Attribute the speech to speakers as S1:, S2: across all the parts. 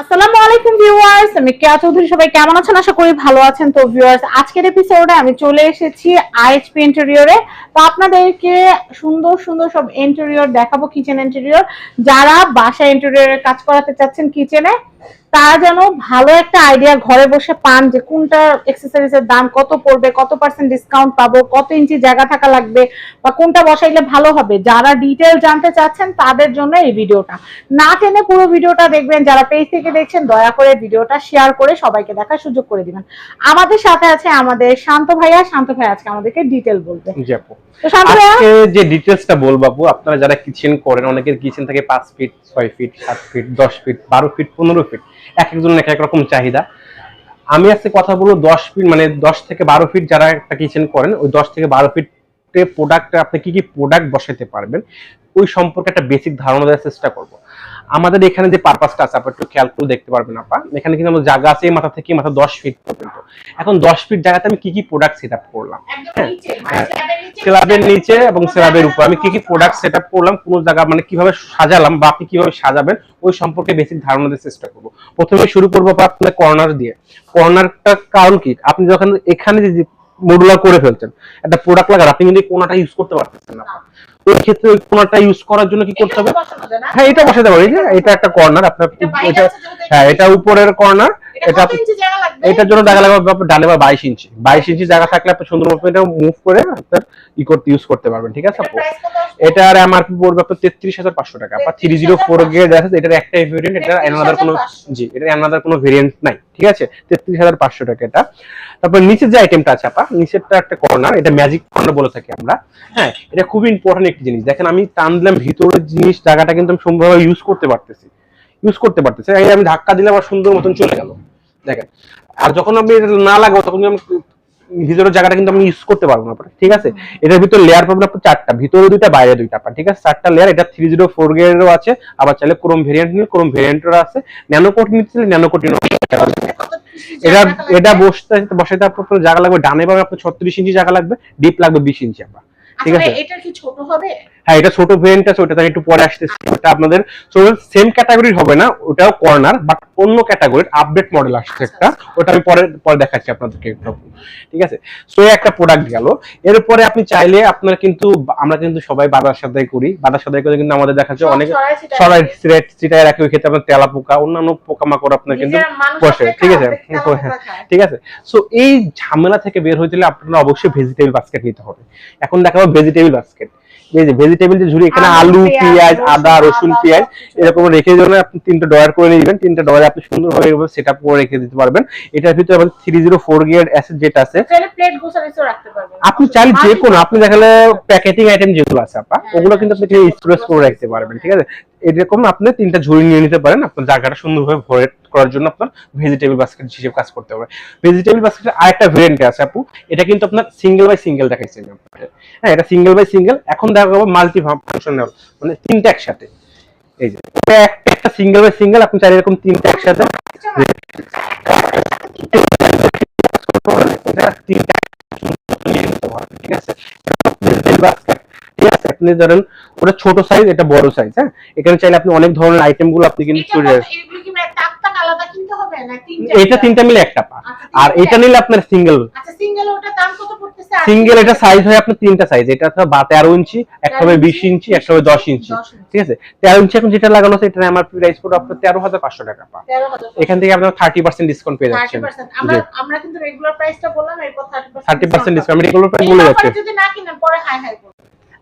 S1: আসসালামু আলাইকুম ভিউয়ার্স, আমি কেয়া চৌধুরী, সবাই কেমন আছেন? আশা করি ভালো আছেন। তো ভিউয়ার্স, আজকের এপিসোডে আমি চলে এসেছি আইএইচপি ইন্টেরিয়রে তো আপনাদেরকে সুন্দর সুন্দর সব ইন্টেরিয়র দেখাবো কিচেন ইন্টেরিয়র যারা বাসা ইন্টেরিয়রে কাজ করাতে চাচ্ছেন কিচেনে তারা যেন ভালো একটা আইডিয়া ঘরে বসে পান যে কোনটা এক্সেসরিজের দাম কত পড়বে কত পার্সেন্ট ডিসকাউন্ট পাবো কত ইঞ্চি জায়গা থাকা লাগবে বা কোনটা বসাইলে ভালো হবে। যারা ডিটেল জানতে চাচ্ছেন তাদের জন্য এই ভিডিওটা। না টেনে পুরো ভিডিওটা দেখবেন যারা পেজ থেকে দেখছেন দয়া করে ভিডিওটা শেয়ার করে সবাইকে দেখার সুযোগ করে দিবেন। আমাদের সাথে আছে আমাদের শান্ত ভাইয়া। শান্ত ভাই আজকে আমাদেরকে ডিটেল বলবে।
S2: জি আপু।
S1: তো শান্ত ভাইয়া?
S2: আজকে যে ডিটেলসটা বলব আপু আপনারা যারা কিচেন করেন অনেকের কিচেন থাকে পাঁচ ফিট ছয় ফিট সাত ফিট দশ ফিট বারো ফিট পনেরো ফিট এক একজন এক এক রকম চাহিদা। আমি আজকে কথা বলব দশ ফিট মানে দশ থেকে বারো ফিট যারা একটা কিচেন করেন, ওই দশ থেকে বারো ফিট প্রোডাক্টে আপনি কি কি প্রোডাক্ট বসাতে পারবেন, ওই সম্পর্কে একটা বেসিক ধারণা দেওয়ার চেষ্টা করব। আমাদের এখানে যে পারপাসটা আছে আপনি একটু খেয়াল করে দেখতে পারবেন আপা। এখানে কিন্তু আমাদের জায়গা আছে মাথা থেকে মাথা দশ ফিট পর্যন্ত। এখন দশ ফিট জায়গাতে আমি কি কি প্রোডাক্ট সেট আপ করলাম হ্যাঁ, স্ল্যাবের নিচে এবং স্ল্যাবের উপর। আমি কি কি প্রোডাক্ট সেট আপ করলাম কোন জায়গা মানে কীভাবে সাজালাম বা আপনি কীভাবে সাজাবেন ওই সম্পর্কে বেসিক ধারণা দেওয়ার চেষ্টা করব। প্রথমে শুরু করব আপনার কর্নার দিয়ে। কর্নারটা কারণ কি? আপনি যখন এখানে যে মডুলার করে ফেলছেন একটা প্রোডাক্ট লাগার আপনি কিন্তু কোনাটা ইউজ করতে পারতেছেন না ওই ক্ষেত্রে ওই কোনাটা ইউজ করার জন্য কি করতে হবে? হ্যাঁ এটা বসাতে পারি যে এটা একটা কর্নার আপনার এটা হ্যাঁ এটা উপরের কর্নার এটা এটার জন্য দেখা লাগবে ডানে বা বাইশ ইঞ্চি। বাইশ ইঞ্চি জায়গা থাকলে আপনি সুন্দর এটা মুভ করে আপনার ই করতে ইউজ করতে পারবেন ঠিক আছে এটার এমআরপি পড়বে আপনার তেত্রিশ হাজার পাঁচশো টাকা। আপনার থ্রি জিরো ফোর গ্রেড আছে এটার একটাই ভেরিয়েন্ট এটা অ্যানাদার কোনো জি এটা অ্যানাদার কোনো ভেরিয়েন্ট নাই ঠিক আছে? তেত্রিশ হাজার পাঁচশো টাকা এটা। তারপর নিচের যে আইটেমটা আছে আপা, নিচেরটা একটা কর্নার এটা ম্যাজিক কর্নার বলে থাকি আমরা। হ্যাঁ এটা খুবই ইম্পর্টেন্ট একটি জিনিস। দেখেন, আমি টান দিলাম ভিতরের জিনিস, জায়গাটা কিন্তু আমি সম্ভবভাবে ইউজ করতে পারতেছি। ইউজ করতে পারতেছি। আমি ধাক্কা দিলে আমার সুন্দর মতন চলে গেল। দেখেন, আর যখন আমি এটা না লাগাবো, তখন আমি ভিতরের জায়গাটা কিন্তু আমি ইউজ করতে পারব না ঠিক আছে? এটার ভিতর লেয়ার পাবেন আপনার চারটা, ভিতরে দুইটা, বাইরে দুইটা আপনার ঠিক আছে? চারটা লেয়ার এটা থ্রি জিরো ফোর গ্রেডেরও আছে। আবার চাইলে ক্রোম ভেরিয়েন্ট নিলে ক্রোম ভেরিয়েন্টেরও আছে। ন্যানো কোট নিতে চাইলে ন্যানো কোটিনও এটা এটা বসতে বসাইতে আপনার জায়গা লাগবে। ডানে পাবে আপনার ছত্রিশ ইঞ্চি জায়গা লাগবে ডিপ লাগবে বিশ ইঞ্চি আপনার। ঠিক আছে?
S1: এটা কি ছোট হবে?
S2: হ্যাঁ এটা ছোট ভেরিয়েন্ট আছে ওটা একটু পরে আসতেছে। ওটা আপনাদের সেম ক্যাটাগরির হবে না ওটাও কর্নার বাট অন্য ক্যাটাগরির আপডেট মডেল আসছে একটা। ওটা আমি পরে পরে দেখাচ্ছি আপনাদেরকে একটু। ঠিক আছে? সো একটা প্রোডাক্ট গেল। এরপরে আপনি চাইলে আপনার কিন্তু আমরা কিন্তু সবাই বাজার সাদাই করি। বাজার সাদাই করে কিন্তু আমাদের দেখা যায় অনেক সরাই সিলেট সিটাই রাখে ওই ক্ষেত্রে আপনার তেলা পোকা অন্যান্য পোকামাকড় আপনার কিন্তু বসে। ঠিক আছে? হ্যাঁ, ঠিক আছে? সো এই ঝামেলা থেকে বের হইতে হলে আপনারা অবশ্যই ভেজিটেবল বাস্কেট নিতে হবে। এখন দেখাবো ভেজিটেবল বাস্কেট এই যে ভেজিটেবল যে ঝুড়ি এখানে
S1: আলু, পেঁয়াজ,
S2: আদা
S1: রসুন,
S2: পেঁয়াজ এরকম রেখে দেবেন আপনি তিনটা ডয়ার করে নেবেন তিনটা ডয়ার আপনি সুন্দরভাবে সেট আপ করে রেখে দিতে পারবেন। এটার ভিতরে আমাদের three zero four gear asset যেটা আছে আপনি চাইলে যে কোনো আপনি দেখালে প্যাকেটিং আইটেম যেগুলো আছে আপা ওগুলো কিন্তু আপনি স্টোরেজ করে রাখতে পারবেন ঠিক আছে? এরকম আপনি তিনটা ঝুড়ি নিয়ে নিতে পারেন। আপনার জায়গাটা সুন্দরভাবে ভরে করার জন্য আপনার ভেজিটেবল বাস্কেট হিসেবে কাজ করতে হবে। ভেজিটেবল বাস্কেটের আরেকটা ভেরিয়েন্ট আছে আপু এটা কিন্তু আপনার সিঙ্গেল বাই সিঙ্গেল দেখাইছে। হ্যাঁ এটা সিঙ্গেল বাই সিঙ্গেল এখন দেখা যাবে মাল্টি ফাংশনাল মানে তিনটা একসাথে। এই যে একটা সিঙ্গেল বাই সিঙ্গেল আপনি চাইলে এরকম তিনটা একসাথে তিনটা নিয়ে নিতে পারবেন, ঠিক আছে vegetable basket, ঠিক আছে আপনি ধরেন ওটা ছোট সাইজ এটা বড় সাইজ হ্যাঁ? এখানে চাইলে আপনি অনেক ধরনের আইটেমগুলো আপনি কিন্তু
S1: মানে টাক টাক আলাদা কিনতে হবে না তিনটা
S2: এটা তিনটা মিলে একটা পা আর এটা নিলে আপনার সিঙ্গেল
S1: আচ্ছা সিঙ্গেল ওটা দাম কত পড়তেছে?
S2: সিঙ্গেল এটা সাইজ হয় আপনার তিনটা সাইজ এটা বা তেরো ইঞ্চি একটা হবে
S1: 13
S2: বিশ ইঞ্চি? একটা হবে দশ ইঞ্চি।
S1: 10 ইঞ্চি।
S2: ঠিক আছে? তেরো ইঞ্চি এখন যেটা লাগানো আছে এটা আমার প্রাইস পড়বে আপনার তেরো হাজার পাঁচশো টাকা পা
S1: 13,000
S2: এখান থেকে আপনার থার্টি পার্সেন্ট ডিসকাউন্ট পেয়ে যাচ্ছেন।
S1: 30% আমরা আমরা কিন্তু রেগুলার প্রাইসটা বললাম এরপর 30%
S2: থার্টি পার্সেন্ট ডিসকাউন্ট আমি রেগুলার প্রাইস বলে যাচ্ছি।
S1: যদি না কিনেন পরে হাই হাই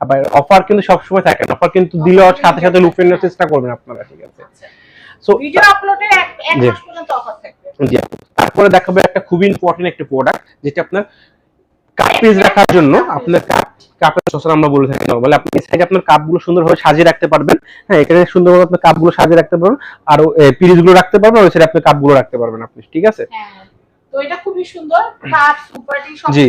S2: আবার অফার কিন্তু সবসময় থাকে না। অফার কিন্তু দিলে সাথে সাথে লুফে নেওয়ার চেষ্টা করবেন আপনারা ঠিক আছে? সো
S1: ভিডিও আপলোডের এক মাস পর্যন্ত অফার থাকবে।
S2: জি। তারপরে দেখাবো একটা খুবই ইম্পর্টেন্ট একটা প্রোডাক্ট যেটা আপনার কাপ রাখার জন্য আপনার কাপ কাপের সসর আমরা বলে থাকি নরমালি আপনি এই সাইডে আপনার কাপগুলো সুন্দরভাবে সাজিয়ে রাখতে পারবেন। হ্যাঁ এখানে সুন্দরভাবে আপনার কাপগুলো সাজিয়ে রাখতে পারবেন। আর পিরিজগুলো রাখতে পারবেন ওই সাইডে আপনি কাপগুলো রাখতে পারবেন আপনি ঠিক আছে?
S1: হ্যাঁ। তো এটা খুবই সুন্দর। কাপ সুপারটি সব
S2: জি।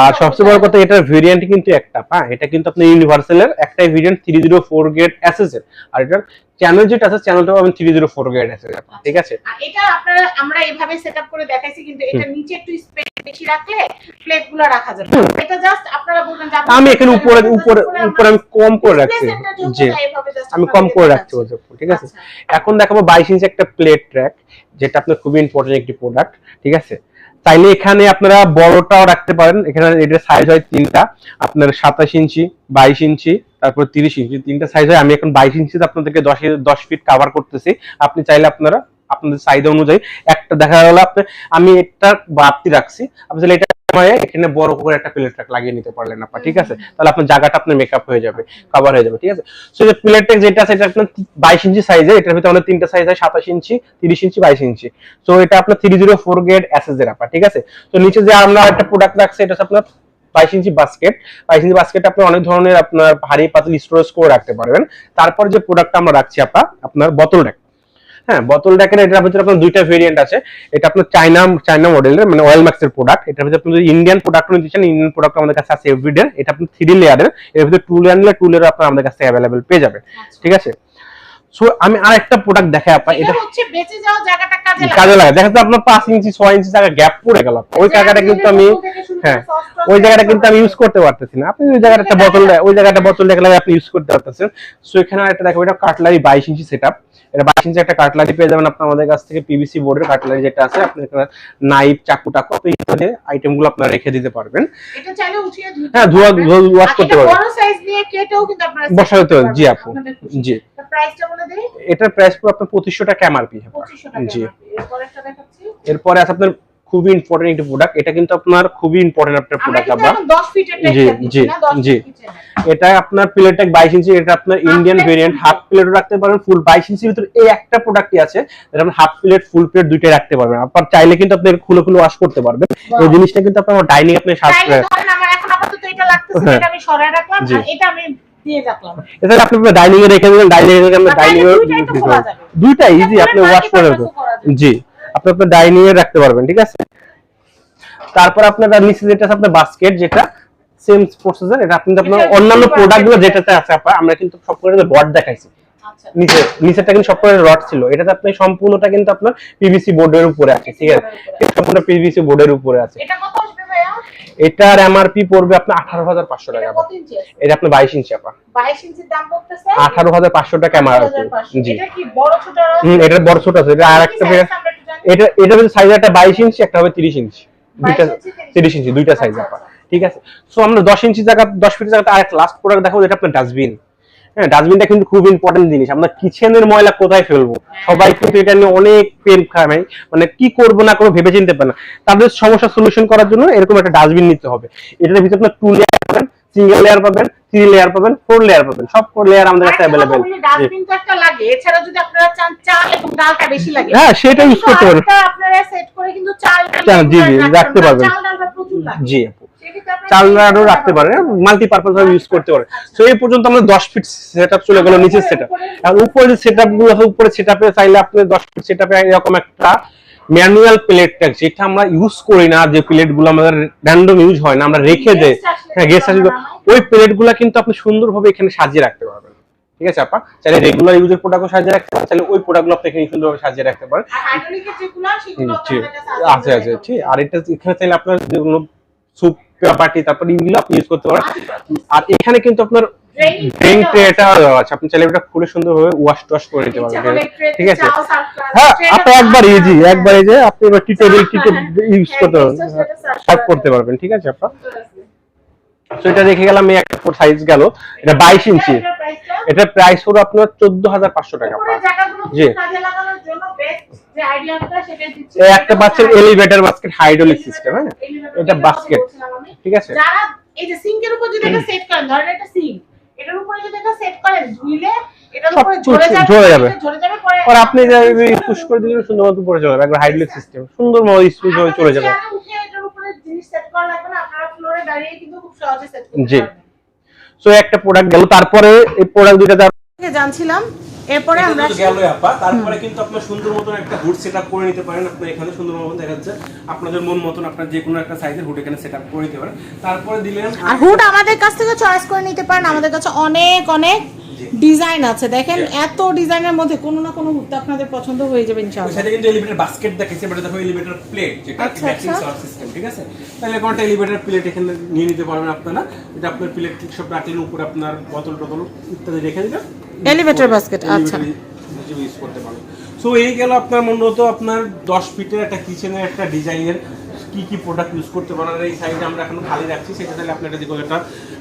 S2: আর সবচেয়ে বড় কথা এটার ভেরিয়েন্ট কিন্তু একটা হ্যাঁ? এটা কিন্তু আপনার ইউনিভার্সালের একটাই variant three zero four grade S S আর এটার চ্যানেল যেটা আছে চ্যানেলটা পাবেন থ্রি জিরো ফোর গ্রেড আছে। ঠিক আছে?
S1: আর এটা আপনারা আমরা এইভাবে সেটআপ করে দেখাইছি কিন্তু এটা নিচে একটু স্পেস বেশি রাখলে প্লেটগুলো রাখা যাবে। এটা জাস্ট আপনারা বলবেন যে
S2: আমি এখানে উপরে উপরে উপরে আমি কম করে রাখছি। জি। আমি কম করে রাখছি ওর ঠিক আছে?
S1: আচ্ছা।
S2: এখন দেখাবো বাইশ ইঞ্চি একটা প্লেট ট্র্যাক যেটা আপনার খুবই ইম্পর্টেন্ট একটি প্রোডাক্ট ঠিক আছে? তাইলে এখানে আপনারা বড়টাও রাখতে পারেন। এখানে এটার সাইজ হয় তিনটা। আপনার সাতাশ ইঞ্চি বাইশ ইঞ্চি তারপর তিরিশ ইঞ্চি তিনটা সাইজ হয় আমি এখন বাইশ ইঞ্চিতে আপনাদেরকে দশ দশ ফিট কাভার করতেছি। আপনি চাইলে আপনারা আপনাদের সাইজ অনুযায়ী একটা দেখা গেল আপনি আমি এটা বাড়তি রাখছি। আপনি চাইলে এটা এখানে বড় করে একটা প্লেট লাগিয়ে নিতে পারলেন ঠিক আছে? তাহলে আপনার জায়গাটা আপনার মেকআপ হয়ে যাবে কভার হয়ে যাবে ঠিক আছে? সো যে প্লেট যেটা আছে এটা আপনার বাইশ ইঞ্চি সাইজের এটার ভিতরে আমাদের তিনটা সাইজ হয় সাতাশ ইঞ্চি তিরিশ ইঞ্চি বাইশ ইঞ্চি তো এটা আপনার three zero four grade S S আপনার ঠিক আছে? তো নিচে যে আমরা একটা প্রোডাক্ট রাখছি এটা আপনার বাইশ ইঞ্চি বাস্কেট বাইশ ইঞ্চি বাস্কেট আপনি অনেক ধরনের আপনার ভারী পাতল স্টোরেজ করে রাখতে পারবেন। তারপর যে প্রোডাক্টটা আমরা রাখছি আপা আপনার বোতল র্যাক হ্যাঁ বোতল র্যাকের এটার ভিতরে আপনার দুইটা ভেরিয়েন্ট আছে। এটা আপনার চাইনা চাইনা মডেলের মানে অয়েল ম্যাক্সের প্রোডাক্ট এটার ভিতরে আপনি যদি ইন্ডিয়ান প্রোডাক্ট নিতে চান ইন্ডিয়ান প্রোডাক্ট আমাদের কাছে আছে এভরিডে এটা আপনি থ্রি লেয়ারের এর ভিতরে টু লেয়ার নিলে টু লেয়ার আপনার আমাদের কাছে অ্যাভেলেবেল পেয়ে যাবেন। ঠিক আছে? সো আমি আরেকটা প্রোডাক্ট দেখাই আপা এটা
S1: হচ্ছে বেঁচে যাওয়া জায়গাটা কাজে
S2: কাজে লাগে দেখা যাচ্ছে আপনার পাঁচ ইঞ্চি ছয় ইঞ্চি জায়গা গ্যাপ পড়ে গেল। ওই জায়গাটা কিন্তু আমি হ্যাঁ ওই জায়গাটা কিন্তু আমি ইউজ করতে পারতেছি না। আপনি ওই জায়গাটা একটা বোতল ওই জায়গাটা বোতল দেখলে আপনি ইউজ করতে পারতেছেন। সো এখানে একটা দেখো এটা কাটলারি বাইশ ইঞ্চি সেট আপ এটা বাইশ ইঞ্চি একটা কাটলারি পেয়ে যাবেন আপনি আমাদের কাছ থেকে পিভিসি বোর্ডের কাটলারি যেটা আছে। আপনি এখানে নাইফ চাকু টাকু আপনি ইত্যাদি আইটেমগুলো আপনারা রেখে দিতে পারবেন।
S1: এটা চাইলে উঠিয়ে
S2: হ্যাঁ ধোয়া
S1: পারবেন।
S2: ওয়াশ করতে পারবেন।
S1: বড় সাইজ নিয়ে কেটেও কিন্তু আপনারা
S2: বসাতে জি আপু। জি।
S1: প্রাইসটা বলে
S2: এটার প্রাইস পুরো আপনার পঁচিশশো টাকা এমআরপি
S1: 2500 টাকা
S2: জি।
S1: এরপর দেখাচ্ছি।
S2: এরপরে আছে আপনার খুবই ইম্পর্টেন্ট একটি প্রোডাক্ট এটা কিন্তু আপনার খুবই ইম্পর্টেন্ট একটা
S1: আমরা
S2: প্রোডাক্ট
S1: কিন্তু
S2: আবার
S1: 10 ফিটের
S2: জি, জি, জি। এটা আপনার প্লেটটা বাইশ ইঞ্চি এটা আপনার ইন্ডিয়ান ভেরিয়েন্ট হাফ প্লেটও রাখতে পারবেন ফুল বাইশ ইঞ্চির ভিতরে এই একটা প্রোডাক্টই আছে যেটা আপনি হাফ প্লেট ফুল প্লেট দুইটাই রাখতে পারবেন। আপনার চাইলে কিন্তু আপনি খুলে খুলে ওয়াশ করতে পারবেন। এই জিনিসটা কিন্তু আপনার ডাইনিং আপনি
S1: চাইলে ধরেন আমার এখন আপাতত এটা লাগতেছে
S2: হ্যাঁ।
S1: এটা আমি সরায় রাখলাম এটা আমি দিয়ে রাখলাম
S2: এছাড়া আপনি ডাইনিং এ রেখে দিলেন ডাইনিং এ রেখে ডাইনিং এ
S1: দুইটাই তো খোলা যাবে।
S2: দুইটা ইজি আপনি ওয়াশ করে
S1: multi-purpose ও করা যাবে।
S2: জি আপনি আপনার ডাইনিং এ রাখতে পারবেন ঠিক আছে? তারপর আপনার নিচে যেটা আছে আপনার বাস্কেট যেটা সেম প্রসেসর এটা আপনি আপনার অন্যান্য
S1: basket
S2: প্রোডাক্টগুলো
S1: যেটা।
S2: যেটাতে আছে আপা আমরা কিন্তু সব করে রড দেখাইছি।
S1: আচ্ছা।
S2: নিচে নিচেরটা কিন্তু সব করে রড ছিল। এটাতে আপনি সম্পূর্ণটা কিন্তু আপনার পিভিসি বোর্ডের উপরে আছে ঠিক আছে? এটা সম্পূর্ণ পিভিসি বোর্ডের উপরে আছে।
S1: এটা
S2: এটার এমআরপি পড়বে আপনার আঠারো হাজার পাঁচশো টাকা।
S1: এটা
S2: আপনার বাইশ ইঞ্চি আপা।
S1: 22 ইঞ্চির দাম পড়তেছে?
S2: আঠারো হাজার পাঁচশো টাকা এমআরপি
S1: 2500
S2: জি।
S1: এটা বড় ছোট?
S2: এটার বড় ছোট আছে। এটা আর একটা? এটা এটা হচ্ছে সাইজ একটা বাইশ ইঞ্চি একটা হবে তিরিশ ইঞ্চি। দুইটা
S1: 22 ইঞ্চি, 30
S2: তিরিশ ইঞ্চি দুইটা সাইজ
S1: আচ্ছা,
S2: আপা।
S1: আচ্ছা।
S2: ঠিক আছে? সো আমরা দশ ইঞ্চি জায়গা দশ ফিট জায়গাতে আর একটা লাস্ট প্রোডাক্ট দেখাবো যেটা আপনার ডাস্টবিন হ্যাঁ ডাস্টবিনটা কিন্তু খুব ইম্পর্টেন্ট জিনিস। আমরা কিচেনের ময়লা কোথায় ফেলব? সবাই কিন্তু এটা নিয়ে অনেক পেন খায় মানে কি করব না করব ভেবে চিনতে পারে না। তাদের সমস্যা সলিউশন করার জন্য এরকম একটা ডাস্টবিন নিতে হবে। এটার ভিতরে আপনার টু লেয়ার পাবেন সিঙ্গেল লেয়ার পাবেন থ্রি লেয়ার পাবেন ফোর লেয়ার পাবেন। সব ফোর লেয়ার আমাদের কাছে অ্যাভেলেবেল
S1: ডাস্টবিন তো একটা লাগে। এছাড়া যদি আপনারা চান চাল এবং ডালটা বেশি লাগে।
S2: হ্যাঁ সেটা ইউজ করতে পারেন।
S1: আপনারা সেট করে কিন্তু চাল
S2: চাল, জি, জি, রাখতে পারবেন।
S1: চাল ডালটা প্রচুর লাগে।
S2: জি আপু চালনারও রাখতে পারে মাল্টিপারপাস ভাবে ইউজ করতে পারে। সো এই পর্যন্ত আমরা 10 ফিট সেটআপ চলে গেল নিচের সেটআপ আর উপরে যে সেটআপগুলো আছে উপরে সেটআপে চাইলে আপনি 10 ফিট সেটআপে এরকম একটা ম্যানুয়াল প্লেট ট্যাগ যেটা আমরা ইউজ করি না যে প্লেটগুলো আমাদের র্যান্ডম ইউজ হয় না আমরা রেখে
S1: আসলে
S2: হ্যাঁ গেস্ট আসলে ওই প্লেটগুলো কিন্তু আপনি সুন্দরভাবে এখানে সাজিয়ে রাখতে পারবেন। ঠিক আছে আপা? চাইলে রেগুলার ইউজের প্রোডাক্টও সাজিয়ে রাখতে পারেন চাইলে ওই প্রোডাক্টগুলো আপনি এখানে সুন্দরভাবে সাজিয়ে রাখতে পারেন।
S1: আর হাইড্রোলিকের যেগুলো সেগুলো
S2: জি আছে। আছে ঠিক। আর এটা এখানে চাইলে আপনার যেগুলো স্যুপ পার্টি তারপর এগুলো আপনি ইউজ করতে পারেন। আর এখানে কিন্তু আপনার ড্রিঙ্ক ট্রে এটা দেওয়া আছে। আপনি চাইলে এটা খুলে সুন্দরভাবে ওয়াশ টোয়াশ করে নিতে পারবেন। ঠিক আছে? হ্যাঁ আপনি একবার ইজি একবার যে আপনি এবার টি টেবিল টি ইউজ করতে পারবেন। সার্ভ করতে পারবেন। ঠিক আছে আপা?
S1: যায়।
S2: তো এটা দেখে গেলাম এই একটা সাইজ গেল। এটা বাইশ ইঞ্চি? এটা প্রাইস হলো আপনার চোদ্দ হাজার পাঁচশো টাকা
S1: উপরের জায়গাগুলো
S2: জি। একটা
S1: হচ্ছে
S2: এলিভেটর বাস্কেট হাইড্রোলিক সিস্টেম হ্যাঁ? এটা বাস্কেট ঠিক আছে?
S1: যারা এই যে সিঙ্কের উপর যদি এটা সেট করেন ধরেন এটা সিঙ্ক এটার উপরে যদি এটা সেট করেন ধুইলে এটার উপরে ঝরে যাবে
S2: ঝরে যাবে।
S1: ঝরে যাবে পরে
S2: আর আপনি পুশ করে দিলে সুন্দর মতো পড়ে যাবে একবার হাইড্রোলিক সিস্টেম সুন্দর মতো স্মুথ হয়ে চলে যাবে।
S1: এটার উপরে জিনিস সেট করা লাগবে না আপনারা ফ্লোরে দাঁড়িয়ে কিন্তু খুব সহজে সেট করতে
S2: জি। সো একটা প্রোডাক্ট গেল তারপরে এই প্রোডাক্ট দুইটা
S1: জানছিলাম এরপরে আমরা
S2: তো গেল আপা। তারপরে কিন্তু আপনার সুন্দর মতন একটা হুড সেটআপ করে নিতে পারেন। আপনি এখানে সুন্দর মতন দেখা যাচ্ছে আপনাদের মন মতন আপনার যে কোনো একটা সাইজের হুড এখানে সেটআপ করে নিতে পারেন। তারপরে দিলেন
S1: আর হুড আমাদের কাছ থেকে চয়েস করে নিতে পারেন। আমাদের কাছে অনেক অনেক ডিজাইন আছে। দেখেন এত ডিজাইনের মধ্যে কোনো না কোনো হুড আপনাদের পছন্দ হয়ে যাবে ইনশাআল্লাহ।
S2: সাইডে কিন্তু এলিভেটর বাস্কেট দেখেছি এটা দেখো এলিভেটর প্লেট যেটা ম্যাচিং। সার্ভ সিস্টেম ঠিক আছে? তাহলে কোনটা এলিভেটর প্লেট এখানে নিয়ে নিতে পারবেন আপনারা? এটা আপনার প্লেট ঠিক সব রাখলেন উপরে আপনার বোতল টতল ইত্যাদি রেখে দিলেন
S1: Elevator বাস্কেট আচ্ছা।
S2: ইউজ করতে সো এই গেল আপনার মূলত আপনার 10 ফিটের একটা কিচেনের একটা ডিজাইনের কি কি প্রোডাক্ট ইউজ করতে পারেন। এই সাইডে আমরা এখন খালি রাখছি সেটা তাহলে আপনার এটা দিকে একটা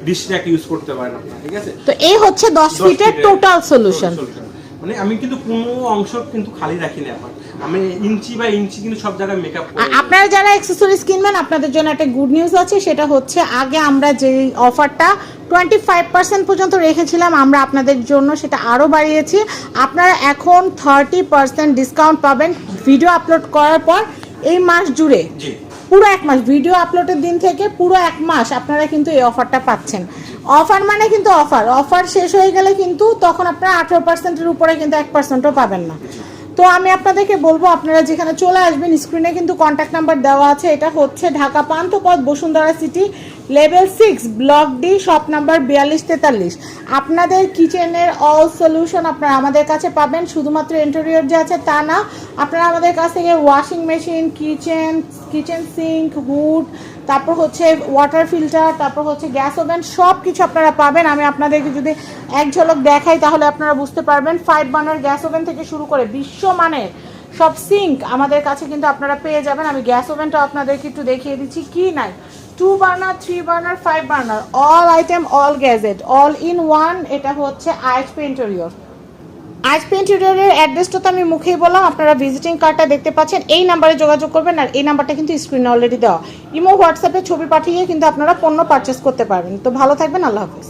S2: ডিশ র্যাক ইউজ করতে পারেন আপনারা ঠিক আছে?
S1: তো এই হচ্ছে দশ
S2: 10
S1: ফিটের টোটাল সলিউশন
S2: মানে আমি কিন্তু কোনো অংশ কিন্তু খালি রাখিনি না এখন। আমি ইঞ্চি বা ইঞ্চি কিন্তু সব জায়গায় মেকআপ
S1: আপনারা যারা অ্যাক্সেসরিজ কিনবেন আপনাদের জন্য একটা গুড নিউজ আছে সেটা হচ্ছে আগে আমরা যে অফারটা টোয়েন্টি ফাইভ পার্সেন্ট পর্যন্ত রেখেছিলাম আমরা আপনাদের জন্য সেটা আরও বাড়িয়েছি। আপনারা এখন থার্টি পার্সেন্ট ডিসকাউন্ট পাবেন ভিডিও আপলোড করার পর এই মাস জুড়ে। পুরো এক মাস ভিডিও আপলোডের দিন থেকে পুরো এক মাস আপনারা কিন্তু এই অফারটা পাচ্ছেন। অফার মানে কিন্তু অফার অফার শেষ হয়ে গেলে কিন্তু তখন আপনারা আঠেরো পার্সেন্টের উপরে কিন্তু এক পার্সেন্টও পাবেন না। তো আমি আপনাদেরকে বলব, আপনারা যেখানে চলে আসবেন স্ক্রিনে কিন্তু কন্ট্যাক্ট নাম্বার দেওয়া আছে। এটা হচ্ছে Dhaka Panthapath Bashundhara city level six block D shop number বিয়াল্লিশ, তেতাল্লিশ। আপনাদের কিচেনের অল সলিউশন আপনারা আমাদের কাছে পাবেন। শুধুমাত্র ইন্টেরিয়র যে আছে তা না, আপনারা আমাদের কাছ থেকে washing machine kitchen kitchen sink hood তারপর হচ্ছে ওয়াটার ফিল্টার তারপর হচ্ছে গ্যাস ওভেন সব কিছু আপনারা পাবেন। আমি আপনাদেরকে যদি এক ঝলক দেখাই, তাহলে আপনারা বুঝতে পারবেন। ফাইভ বার্নার গ্যাস ওভেন থেকে শুরু করে বিশ্বমানের সব সিঙ্ক আমাদের কাছে কিন্তু আপনারা পেয়ে যাবেন। আমি গ্যাস ওভেনটা আপনাদেরকে একটু দেখিয়ে দিচ্ছি, কি নাই? Two burner three burner five burner all item all gadget all in one এটা হচ্ছে আইসপি ইন্টেরিয়র আইস ইন্টেরিয়রের অ্যাড্রেসটা তো আমি মুখেই বললাম, আপনারা ভিজিটিং কার্ডটা দেখতে পাচ্ছেন। এই নাম্বারে যোগাযোগ করবেন আর এই নাম্বারটা কিন্তু স্ক্রিনে অলরেডি দেওয়া। ইমো হোয়াটসঅ্যাপে ছবি পাঠিয়ে কিন্তু আপনারা পণ্য পারচেস করতে পারবেন। তো ভালো থাকবেন, আল্লাহ হাফিজ।